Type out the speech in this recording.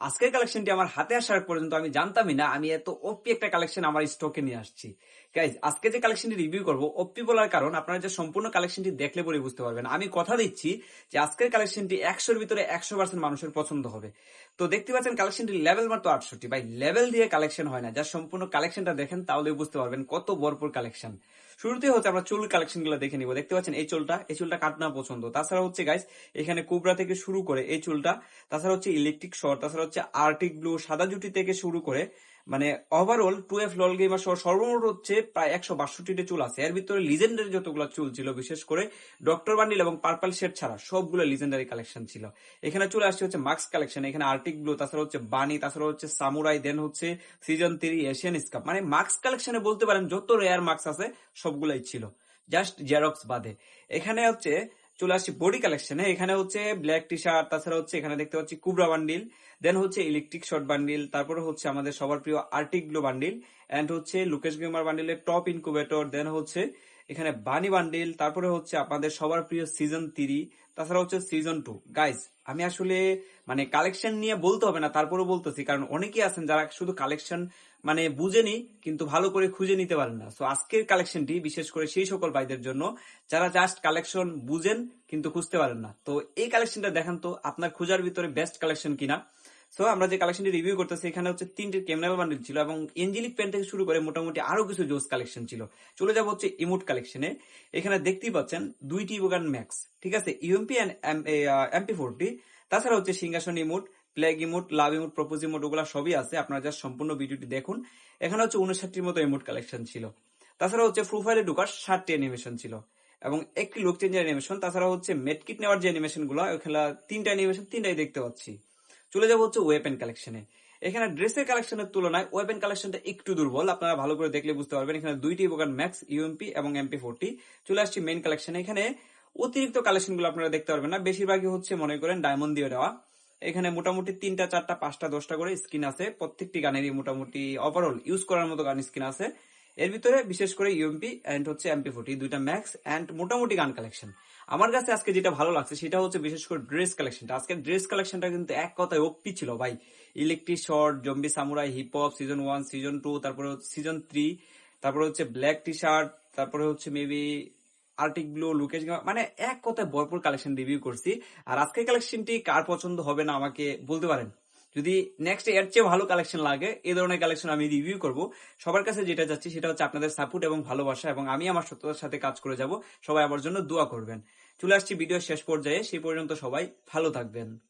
আজকের কালেকশনটি আমার হাতে আসার পর্যন্ত আমি জানতামই না, আমি এত ওপি একটা কালেকশন আমার স্টকে নিয়ে আসছি। গাইজ আজকে যে কালেকশনটি রিভিউ করব ওপি বলার কারণ আপনারা যে সম্পূর্ণ কালেকশনটি দেখলে বলে বুঝতে পারবেন। আমি কথা দিচ্ছি যে আজকের কালেকশনটি একশোর ভিতরে একশো পার্সেন্ট মানুষের পছন্দ হবে। তো দেখতে পাচ্ছেন কালেকশনটি লেভেল মাত্র আটষট্টি। ভাই লেভেল দিয়ে কালেকশন হয় না। যার সম্পূর্ণ কালেকশনটা দেখেন তাহলে বুঝতে পারবেন কত ভরপুর কালেকশন শুরুতে হচ্ছে আমরা চুল কালেকশনগুলো দেখে নিব। দেখতে পাচ্ছেন এই চুলটা এই চুলটা কাটনা পছন্দ। তাছাড়া হচ্ছে গাইস এখানে কুবরা থেকে শুরু করে এই চুলটা, তাছাড়া হচ্ছে ইলেকট্রিক শর্ট তাছাড়া হচ্ছে আর্টিক ব্লু সাদা জুটি থেকে শুরু করে মানে ওভারঅল টু এফ লল গেমার সহ সর্বমোট হচ্ছে প্রায় একশো বাষট্টিটা চুল আছে। এর ভিতরে লিজেন্ডারি যতগুলো চুল ছিল, বিশেষ করে ডক্টর বান্ডিল এবং পার্পল শেড ছাড়া সবগুলো লিজেন্ডারি কালেকশন ছিল। এখানে চলে আসছে হচ্ছে মাস্ক কালেকশন এখানে আর্টিক ব্লু তাছাড়া হচ্ছে বানি তাছাড়া হচ্ছে সামুরাই দেন হচ্ছে সিজন থ্রি এশিয়ান স্কাপ মানে মাস্ক কালেকশনে বলতে পারেন, যত রেয়ার মাস্ক আছে, সবগুলাই ছিল। জাস্ট জেরক্স বাদে। এখানে হচ্ছে চলে আসছি বডি কালেকশনে এখানে হচ্ছে ব্ল্যাক টি শার্ট তাছাড়া হচ্ছে এখানে দেখতে পাচ্ছি কুবরা বান্ডিল দেন হচ্ছে ইলেকট্রিক শর্ট বান্ডিল তারপরে হচ্ছে আমাদের সবার প্রিয় আর্টিক গ্লো বান্ডিল অ্যান্ড হচ্ছে লুকেশ গেমার বান্ডিলের টপ ইনকুবেটর দেন হচ্ছে এখানে বানি বান্ডিল, তারপরে হচ্ছে আপনাদের সবার প্রিয় সিজন থ্রি তাছাড়া হচ্ছে সিজন টু গাইস আমি আসলে মানে কালেকশন নিয়ে বলতে হবে না তারপরে বলতেছি, কারণ অনেকেই আছেন যারা শুধু কালেকশন মানে বুঝেনি, কিন্তু ভালো করে খুঁজে নিতে পারেন না। সো আজকের কালেকশনটি বিশেষ করে সেই সকল ভাইদের জন্য, যারা জাস্ট কালেকশন বুঝেন, কিন্তু খুঁজতে পারেন না। তো এই কালেকশনটা দেখান তো, আপনার খোঁজার ভিতরে বেস্ট কালেকশন কিনা। সো আমরা যে কালেকশনটি রিভিউ করতেছি, এখানে হচ্ছে তিনটি ক্যামেরাল বান্ডিল ছিল এবং এঞ্জেলিক পেন থেকে শুরু করে মোটামুটি আরও কিছু জোস কালেকশন ছিল। চলে যাব হচ্ছে ইমোট কালেকশনে এখানে দেখতেই পাচ্ছেন দুইটি বোগান ম্যাক্স ঠিক আছে? ইউএমপি অ্যান্ড এমপি ফোরটি তাছাড়া হচ্ছে সিংহাসন emote plague emote love emote propose emote ওগুলো সবই আছে। আপনারা যা সম্পূর্ণ ভিডিওটি দেখুন। এখানে হচ্ছে উনষাটটির মতো ইমোট কালেকশন ছিল। তাছাড়া হচ্ছে প্রোফাইলে ঢোকার ষাটটি অ্যানিমেশন ছিল। এবং একটি লুক চেঞ্জের অ্যানিমেশন তাছাড়া হচ্ছে মেডকিট নেওয়ার যে অ্যানিমেশনগুলো, ওখানে তিনটা অ্যানিমেশন তিনটাই দেখতে পাচ্ছি। চলে যাব হচ্ছে ওয়েপেন কালেকশনে এখানে ড্রেসের কালেকশনের তুলনায় ওয়েপেন কালেকশনটা একটু দুর্বল, আপনারা ভালো করে দেখলে বুঝতে পারবেন। এখানে দুইটি বোগান ম্যাক্স ইউএমপি এবং এমপি ফোরটি চলে আসছি মেইন কালেকশনে এখানে অতিরিক্ত কালেকশনগুলো আপনারা দেখতে পারবেন না। বেশিরভাগই হচ্ছে মনে করেন ডায়মন্ড দিয়ে দেওয়া। এখানে মোটামুটি তিনটা, চারটা, পাঁচটা, দশটা করে স্কিন আছে। প্রত্যেকটি গানেরই মোটামুটি ওভারঅল ইউজ করার মতো গান স্কিন আছে। এর ভিতরে বিশেষ করে ইউএমপি এন্ড হচ্ছে এমপি ফোর্টি দুইটা ম্যাক্স এন্ড মোটামুটি গান কালেকশন আমার কাছে আজকে যেটা ভালো লাগছে, সেটা হচ্ছে বিশেষ করে ড্রেস কালেকশনটা আজকে ড্রেস কালেকশনটা কিন্তু এক কথায় ওপি ছিল ভাই। Electric short zombie samurai hip hop season one season two তারপরে সিজন থ্রি তারপরে হচ্ছে ব্ল্যাক টি শার্ট তারপরে হচ্ছে মেবি আর্টিক ব্লু লুকেশ মানে এক কথায় ভরপুর কালেকশন রিভিউ করছি। আর আজকের কালেকশনটি কার পছন্দ হবে না আমাকে বলতে পারেন? যদি নেক্সট এর চেয়ে ভালো কালেকশন লাগে এই ধরনের কালেকশন আমি রিভিউ করব। সবার কাছে যেটা যাচ্ছি সেটা হচ্ছে আপনাদের সাপোর্ট এবং ভালোবাসা এবং আমি আমার সত্যতার সাথে কাজ করে যাব। সবাই আমার জন্য দোয়া করবেন। চলে আসছি ভিডিও শেষ পর্যায়ে। সেই পর্যন্ত সবাই ভালো থাকবেন।